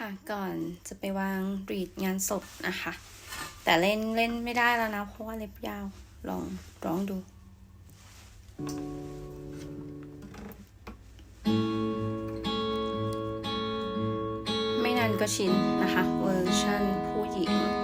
ค่ะก่อนจะไปวางรีดงานศพนะคะ แต่เล่นเล่นไม่ได้แล้วนะ เพราะว่าเล็บยาวลองร้องดูไม่นานก็ชินนะคะ เวอร์ชันผู้หญิง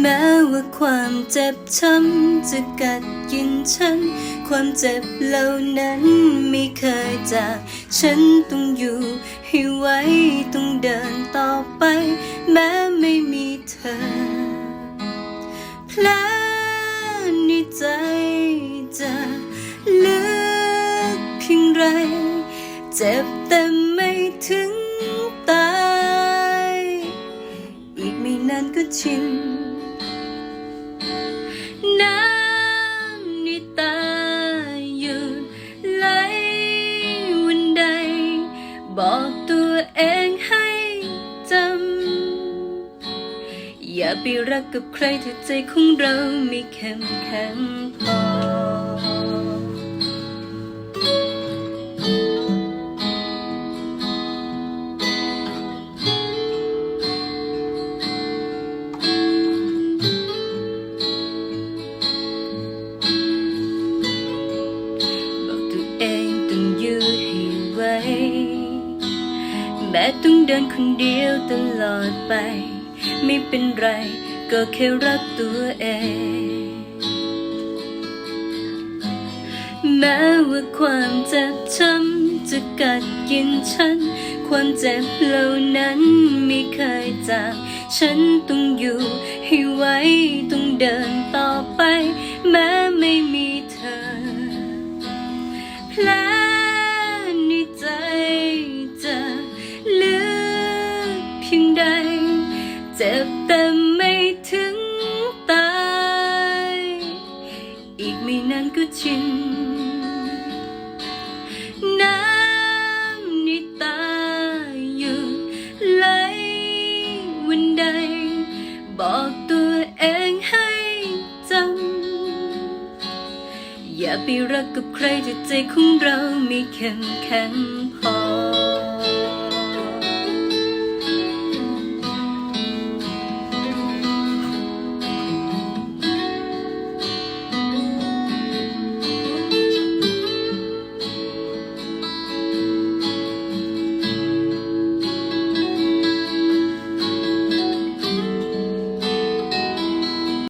แม้ว่าความเจ็บช้ำจะกัดกินฉัน ความเจ็บเหล่านั้นไม่เคยจากฉันต้องอยู่ให้ไหวต้องเดินต่อไป แม้ไม่มีเธอแผลในใจจะลึกเพียงไร เจ็บแต่ไม่ถึงตาย อีกไม่นานก็ชิน บอกตัวเองให้จำ อย่าไปรักกับใครถ้าใจของเราไม่เข้มแข็งพอ เดินคนเดียวตลอดไป ไม่เป็นไรก็แค่รักตัวเอง แม้ว่าความเจ็บช้ำจะกัดกินฉัน ความเจ็บเหล่านั้นไม่เคยจางฉันต้องอยู่ให้ไหวต้องเดินต่อไป บอกตัวเองให้จำ อย่าไปรักกับใครที่ใจของเราไม่เข้มแข็งพอ